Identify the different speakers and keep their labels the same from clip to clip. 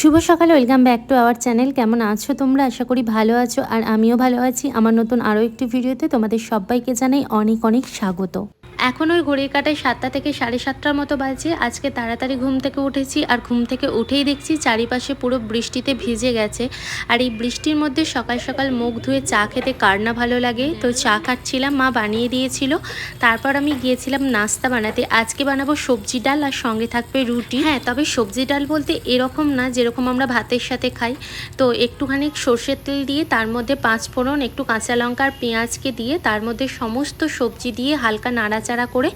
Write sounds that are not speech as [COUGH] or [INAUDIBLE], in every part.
Speaker 1: শুভ সকাল welcome back to our channel কেমন আছো তোমরা? আশা করি ভালো আছো, আর আমিও ভালো আছি। আমার নতুন আরও একটি ভিডিওতে তোমাদের সবাইকে জানাই অনেক অনেক স্বাগত। এখন ওই ঘড়ির কাটায় সাতটা থেকে সাড়ে সাতটার মতো বাজে। আজকে তাড়াতাড়ি ঘুম থেকে উঠেছি আর ঘুম থেকে উঠেই দেখছি চারিপাশে পুরো বৃষ্টিতে ভিজে গেছে। আর এই বৃষ্টির মধ্যে সকাল সকাল মুখ ধুয়ে চা খেতে কার না ভালো লাগে। তো চা খাচ্ছিলাম, মা বানিয়ে দিয়েছিল। তারপর আমি গিয়েছিলাম নাস্তা বানাতে। আজকে বানাবো সবজি ডাল আর সঙ্গে থাকবে রুটি। হ্যাঁ তবে সবজি ডাল বলতে এরকম না যেরকম আমরা ভাতের সাথে খাই। তো একটুখানি সর্ষের তেল দিয়ে তার মধ্যে পাঁচ ফোড়ন একটু কাঁচা লঙ্কা আর পেঁয়াজকে দিয়ে তার মধ্যে সমস্ত সবজি দিয়ে হালকা নাড়াচাড়া করে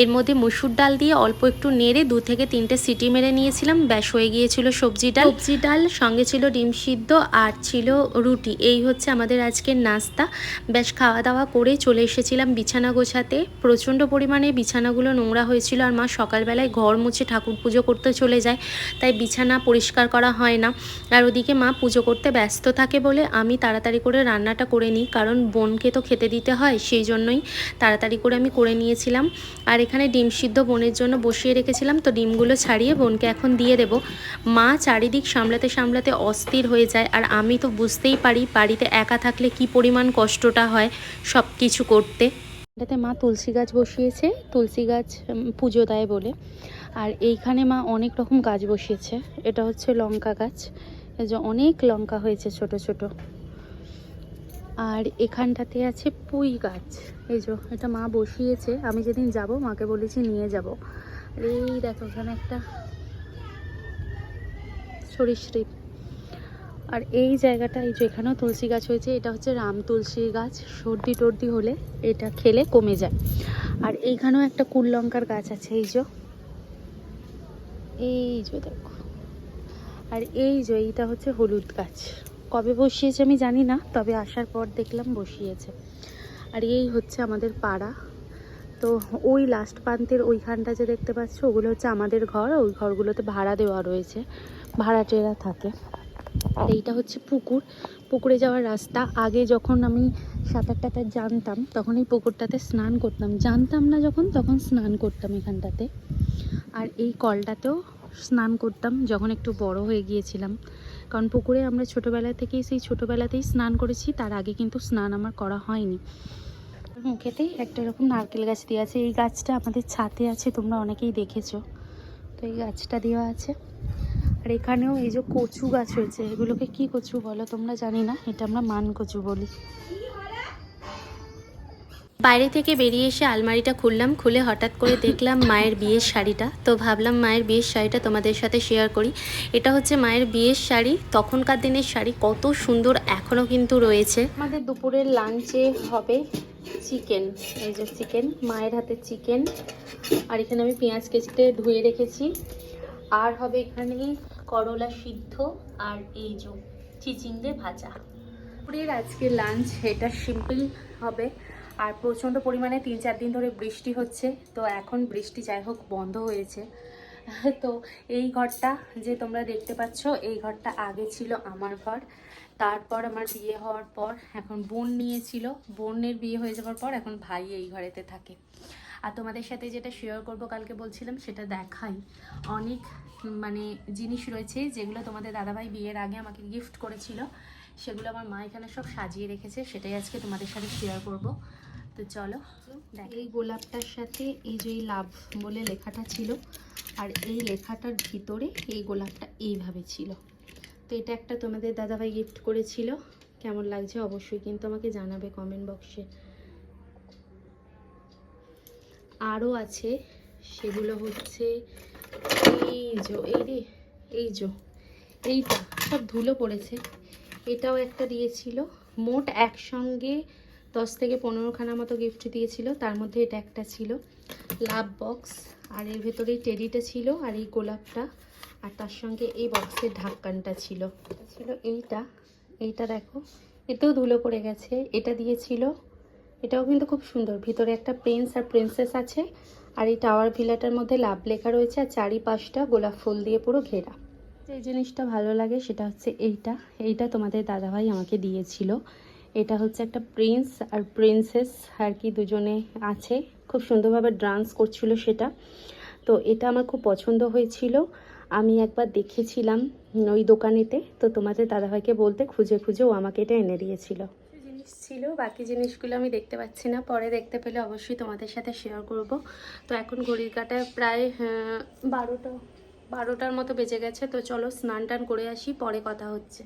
Speaker 1: এর মধ্যে মসুর ডাল দিয়ে অল্প একটু নেড়ে দু থেকে তিনটে সিটি মেরে নিয়েছিলাম। ব্যাস, হয়ে গিয়েছিল সবজি ডাল। সবজি ডাল, সঙ্গে ছিল ডিম সিদ্ধ আর ছিল রুটি। এই হচ্ছে আমাদের আজকের নাস্তা। ব্যাস খাওয়া দাওয়া করে চলে এসেছিলাম বিছানা গোছাতে। প্রচণ্ড পরিমাণে বিছানাগুলো নোংরা হয়েছিল আর মা সকালবেলায় ঘর মুছে ঠাকুর পুজো করতে চলে যায়, তাই বিছানা পরিষ্কার করা হয় না। আর ওদিকে মা পুজো করতে ব্যস্ত থাকে বলে আমি তাড়াতাড়ি করে রান্নাটা করে নিই, কারণ বোনকে তো খেতে দিতে হয়, সেই জন্যই তাড়াতাড়ি করে আমি করে নিয়েছিলাম আর এখানে ডিম সিদ্ধ বোনের জন্য বসিয়ে রেখেছিলাম। তো ডিমগুলো ছাড়িয়ে বোনকে এখন দিয়ে দেব। মা চারিদিক সামলাতে সামলাতে অস্থির হয়ে যায়। আর আমি তো বুঝতেই পারি বাড়িতে একা থাকলে কি পরিমাণ কষ্টটা হয় সব কিছু করতে। এটাতে মা তুলসী গাছ বসিয়েছে। তুলসী গাছ পুজো দেয় বলে। আর এইখানে মা অনেক রকম গাছ বসিয়েছে। এটা হচ্ছে লঙ্কা গাছ। অনেক লঙ্কা হয়েছে ছোট ছোট। আর এখানটাতে আছে পুঁই গাছ। এই যে, এটা মা বসিয়েছে। আমি যেদিন যাব, মাকে বলেছি নিয়ে যাব। এই দেখো, ওখানে একটা সরীসৃপ আর এই জায়গাটা, এই যে এখানেও তুলসী গাছ হয়েছে, এটা হচ্ছে রাম তুলসী গাছ। সর্দি টর্দি হলে এটা খেলে কমে যায়। আর এইখানেও একটা কুল লঙ্কার গাছ আছে, এই যে। এই যে দেখো। আর এই যে, এইটা হচ্ছে হলুদ গাছ। কবে বসিয়েছে আমি জানি না, তবে আসার পর দেখলাম বসিয়েছে। আর এই হচ্ছে আমাদের পাড়া। তো ওই লাস্ট প্রান্তের ওইখানটা যে দেখতে পাচ্ছ, ওগুলো হচ্ছে আমাদের ঘর, ওই ঘরগুলোতে ভাড়া দেওয়া রয়েছে। ভাড়াটেরা থাকে। আর এইটা হচ্ছে পুকুর। পুকুরে যাওয়ার রাস্তা। আগে যখন আমি সাঁতার টাতার জানতাম, তখন এই পুকুরটাতে স্নান করতাম। জানতাম না যখন, তখন স্নান করতাম এখানটাতে। আর এই কলটাতেও স্নান করতাম যখন একটু বড় হয়ে গিয়েছিলাম। কারণ পুকুরে আমরা ছোটোবেলা থেকেই সেই ছোটোবেলাতেই স্নান করেছি, তার আগে কিন্তু স্নান আমার করা হয়নি। মুখেতেই একটা এরকম নারকেল গাছ দেওয়া আছে, এই গাছটা আমাদের ছাতে আছে, তোমরা অনেকেই দেখেছ। তো এই গাছটা দেওয়া আছে। আর এখানেও এই যে কচু গাছ হয়েছে, এগুলোকে কি কচু বলো তোমরা জানি না, এটা আমরা মান কচু বলি। বাইরে থেকে বেরিয়ে এসে আলমারিটা খুললাম, খুলে হঠাৎ করে দেখলাম মায়ের বিয়ের শাড়িটা। তো ভাবলাম মায়ের বিয়ের শাড়িটা তোমাদের সাথে শেয়ার করি। এটা হচ্ছে মায়ের বিয়ের শাড়ি, তখনকার দিনের শাড়ি। কত সুন্দর এখনও কিন্তু রয়েছে। আমাদের দুপুরের লাঞ্চে হবে চিকেন এই যে চিকেন মায়ের হাতে চিকেন আর এখানে আমি পেঁয়াজ কেচতে ধুয়ে রেখেছি। আর হবে এখানে করলা সিদ্ধ আর এই যে চিচিংড়ে ভাজা। দুপুরের আজকে লাঞ্চ এটা সিম্পল হবে। আর প্রচণ্ড পরিমাণে তিন চার দিন ধরে বৃষ্টি হচ্ছে। তো এখন বৃষ্টি যাই হোক বন্ধ হয়েছে। [LAUGHS] তো এই ঘরটা যে তোমরা দেখতে পাচ্ছ, এই ঘরটা আগে ছিল আমার ঘর। তারপর আমার বিয়ে হওয়ার পর এখন বোন নিয়েছিল। বোনের বিয়ে হয়ে যাওয়ার পর এখন ভাই এই ঘরেতে থাকে। আর তোমাদের সাথে যেটা শেয়ার করব কালকে বলছিলাম, সেটা দেখাই। অনেক মানে জিনিস রয়েছে যেগুলো তোমাদের দাদাভাই বিয়ের আগে আমাকে গিফট করেছিল। সেগুলো আমার মা এখানে সব সাজিয়ে রেখেছে, সেটাই আজকে তোমাদের সাথে শেয়ার করব। তো চলো এই গোলাপটার সাথে এই যে লাভ বলে লেখাটা ছিল, আর এই লেখাটার ভিতরে এই গোলাপটা এইভাবে ছিল। তো এটা একটা তোমাদের দাদাভাই গিফট করেছিল। কেমন লাগছে অবশ্যই কিন্তু আমাকে জানাবে কমেন্ট বক্সে আরও আছে, সেগুলো হচ্ছে এই যো, এই রে, এই যো, এইটা, সব ধুলো পড়েছে। এটাও একটা দিয়েছিল। মোট একসঙ্গে দশ থেকে পনেরোখানা মতো গিফট দিয়েছিল। তার মধ্যে এটা একটা ছিল লাভ বক্স আর এর ভেতরে টেডিটা ছিল আর এই গোলাপটা। আর তার সঙ্গে এই বক্সের ঢাক্কানটা ছিল। ছিল এইটা। এইটা দেখো, এতেও ধুলো পড়ে গেছে। এটা দিয়েছিল, এটাও কিন্তু খুব সুন্দর। ভিতরে একটা প্রিন্স আর প্রিন্সেস আছে। আর এই টাওয়ার ভিলাটার মধ্যে লাভ লেখা রয়েছে, আর চারিপাশটা গোলাপ ফুল দিয়ে পুরো ঘেরা। যে জিনিসটা ভালো লাগে সেটা হচ্ছে এইটা। এইটা তোমাদের দাদাভাই আমাকে দিয়েছিল। এটা হচ্ছে একটা প্রিন্স আর প্রিন্সেস আর কি দুজনে আছে। খুব সুন্দরভাবে ডান্স করছিল সেটা। তো এটা আমার খুব পছন্দ হয়েছিল। আমি একবার দেখেছিলাম ওই দোকানেতে। তো তোমাদের দাদাভাইকে বলতে খুঁজে খুঁজে ও আমাকে এটা এনে দিয়েছিল। জিনিস ছিল, বাকি জিনিসগুলো আমি দেখতে পাচ্ছি না। পরে দেখতে পেলে অবশ্যই তোমাদের সাথে শেয়ার করব। তো এখন ঘড়ির কাটায় প্রায় বারোটা, বারোটার মতো বেজে গেছে। তো চলো স্নান টান করে আসি, পরে কথা হচ্ছে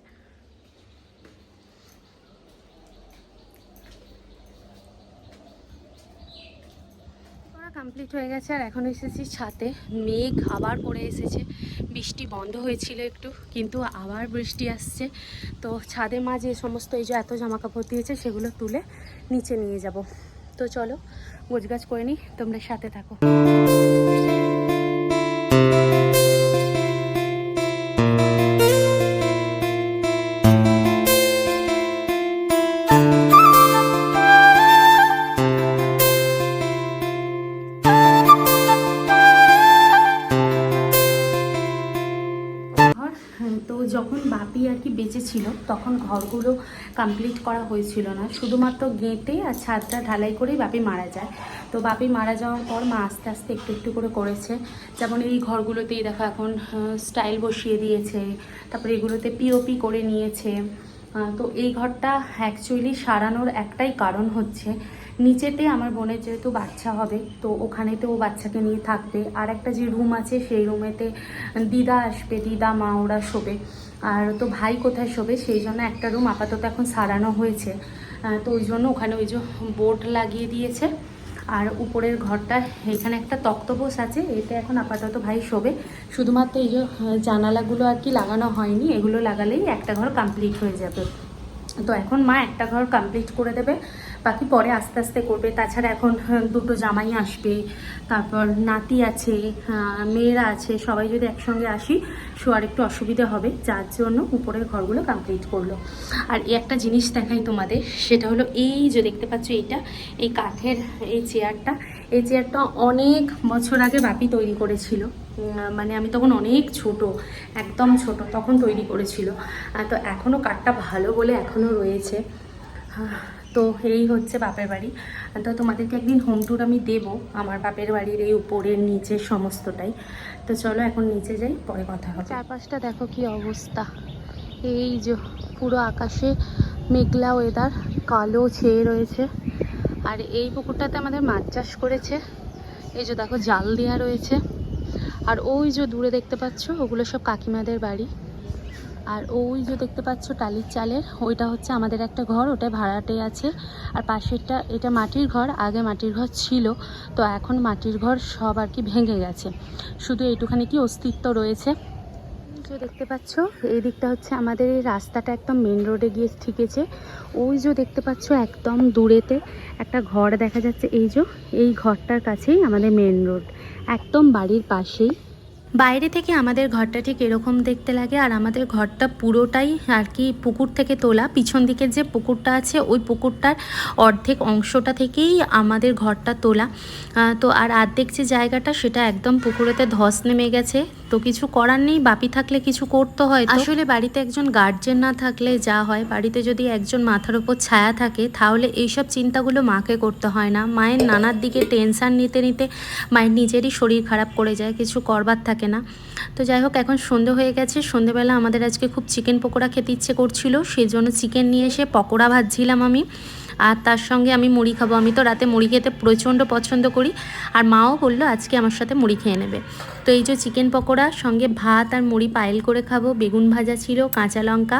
Speaker 1: করা কমপ্লিট হয়ে গেছে আর এখন এসেছি ছাতে মেঘ আবার পড়ে এসেছে। বৃষ্টি বন্ধ হয়েছিল একটু, কিন্তু আবার বৃষ্টি আসছে। তো ছাদে মা যে সমস্ত এই যে এত জামাকাপড় দিয়েছে, সেগুলো তুলে নিচে নিয়ে যাব। তো চলো, গোছগাছ করে নিই, তোমরা সাথে থাকো। বাপি আর কি বেঁচে ছিল তখন ঘরগুলো কমপ্লিট করা হয়েছিল না। শুধুমাত্র গেঁটে আর ছাদটা ঢালাই করেই বাপি মারা যায়। তো বাপি মারা যাওয়ার পর মা আস্তে আস্তে একটু একটু করে করেছে। যেমন এই ঘরগুলোতেই দেখো এখন স্টাইল বসিয়ে দিয়েছে, তারপরে এগুলোতে পিওপি করে নিয়েছে। তো এই ঘরটা অ্যাকচুয়ালি সারানোর একটাই কারণ হচ্ছে, নিচেতে আমার বোনের যেহেতু বাচ্চা হবে, তো ওখানেতে ও বাচ্চাকে নিয়ে থাকবে। আর একটা যে রুম আছে, সেই রুমেতে দিদা আসবে, দিদা, মা ওরা শোবে। আর তো ভাই কোথায় শোবে? সেই জন্য একটা রুম আপাতত এখন সারানো হয়েছে। তো ওই জন্য ওখানে ওই যে বোর্ড লাগিয়ে দিয়েছে। আর উপরের ঘরটা, এখানে একটা তক্তপোষ আছে এটা এখন আপাতত ভাই শোবে। শুধুমাত্র এই যে জানালাগুলো আর কি লাগানো হয়নি, এগুলো লাগালেই একটা ঘর কমপ্লিট হয়ে যাবে। তো এখন মা একটা ঘর কমপ্লিট করে দেবে, বাকি পরে আস্তে আস্তে করবে। তাছাড়া এখন দুটো জামাই আসবে, তারপর নাতি আছে মেয়েরা আছে, সবাই যদি একসঙ্গে আসি, শোয়ার একটু অসুবিধা হবে, যার জন্য উপরের ঘরগুলো কমপ্লিট করল। আর এই একটা জিনিস দেখাই তোমাদের, সেটা হলো এই যে দেখতে পাচ্ছ এইটা, এই কাঠের এই চেয়ারটা এই চেয়ারটা অনেক বছর আগে বাপি তৈরি করেছিল। মানে আমি তখন অনেক ছোট, একদম ছোট, তখন তৈরি করেছিল। তো এখনও কাঠটা ভালো বলে এখনও রয়েছে। তো এই হচ্ছে বাপের বাড়ি। তো তোমাদেরকে একদিন হোম ট্যুর আমি দেব, আমার বাপের বাড়ির এই উপরের নিচের সমস্তটাই। তো চলো এখন নিচে যাই, পরে কথা হবে। চারপাশটা দেখো কি অবস্থা। এই যে পুরো আকাশে মেঘলা ওয়েদার কালো ছেয়ে রয়েছে। আর এই পুকুরটাতে আমাদের মাছ চাষ করেছে। এই যে দেখো জাল দেওয়া রয়েছে। আর ওই যে দূরে দেখতে পাচ্ছ, ওগুলো সব কাকিমাদের বাড়ি। আর ওই যে দেখতে পাচ্ছ টালির চালের, ওইটা হচ্ছে আমাদের একটা ঘর, ওটা ভাড়াটে আছে। আর পাশেরটা, এটা মাটির ঘর, আগে মাটির ঘর ছিল, তো এখন মাটির ঘর সব আর কি ভেঙে গেছে। শুধু এইটুখানি কি অস্তিত্ব রয়েছে। যে দেখতে পাচ্ছ, এই দিকটা হচ্ছে আমাদের এই রাস্তাটা একদম মেন রোডে গিয়ে ঠিকেছে। ওই যে দেখতে পাচ্ছ, একদম দূরেতে একটা ঘর দেখা যাচ্ছে। এই যে, এই ঘরটার কাছেই আমাদের মেন রোড একদম বাড়ির পাশেই। বাইরে থেকে আমাদের ঘরটা ঠিক এরকম দেখতে লাগে, আর আমাদের ঘরটা পুরোটাই আর কি পুকুর থেকে তোলা। পিছন দিকের যে পুকুরটা আছে, ওই পুকুরটার অর্ধেক অংশটা থেকেই আমাদের ঘরটা তোলা। তো আর অর্ধেক যে জায়গাটা, সেটা একদম পুকুরেতে ধস নেমে গেছে। তো কিছু করার নেই, বাপি থাকলে কিছু করতে হয় আসলে বাড়িতে একজন গার্জেন না থাকলে যা হয়, বাড়িতে যদি একজন মাথার উপর ছায়া থাকে, তাহলে এইসব চিন্তাগুলো মাকে করতে হয় না। মায়ের নানার দিকে টেনশন নিতে নিতে মায়ের নিজেরই শরীর খারাপ করে যায়, কিছু করবার থাকে না। তো যাই হোক, এখন সন্ধে হয়ে গেছে, সন্ধেবেলা আমাদের আজকে খুব চিকেন পকোড়া খেতে ইচ্ছে করছিল, সেই জন্য চিকেন নিয়ে এসে পকোড়া ভাজছিলাম আমি। আর তার সঙ্গে আমি মুড়ি খাব। আমি তো রাতে মুড়ি খেতে প্রচণ্ড পছন্দ করি। আর মাও বলল, আজকে আমার সাথে মুড়ি খেয়ে নেবে। তো এই যে চিকেন পকোড়া সঙ্গে ভাত আর মুড়ি পায়েল করে খাব। বেগুন ভাজা ছিল, কাঁচা লঙ্কা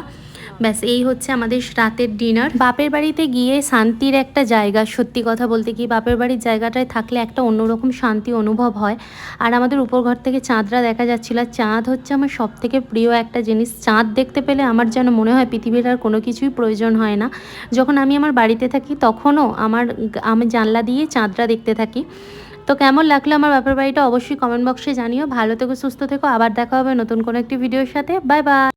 Speaker 1: ব্যাস, এই হচ্ছে আমাদের রাতের ডিনার বাপের বাড়িতে গিয়ে শান্তির একটা জায়গা, সত্যি কথা বলতে কি বাপের বাড়ির জায়গাটায় থাকলে একটা অন্যরকম শান্তি অনুভব হয়। আর আমাদের উপর ঘর থেকে চাঁদরা দেখা যাচ্ছিল। চাঁদ হচ্ছে আমার সব থেকে প্রিয় একটা জিনিস। চাঁদ দেখতে পেলে আমার যেন মনে হয় পৃথিবীর আর কোনো কিছুই প্রয়োজন হয় না। যখন আমি আমার বাড়িতে থাকি, তখনও আমার আমি জানলা দিয়ে চাঁদরা দেখতে থাকি। তো কেমন লাগল আমার বাপের বাড়িটা অবশ্যই কমেন্ট বক্সে জানিও। ভালো থেকো, সুস্থ থেকো। আবার দেখা হবে নতুন কোনো একটি ভিডিওর সাথে। Bye bye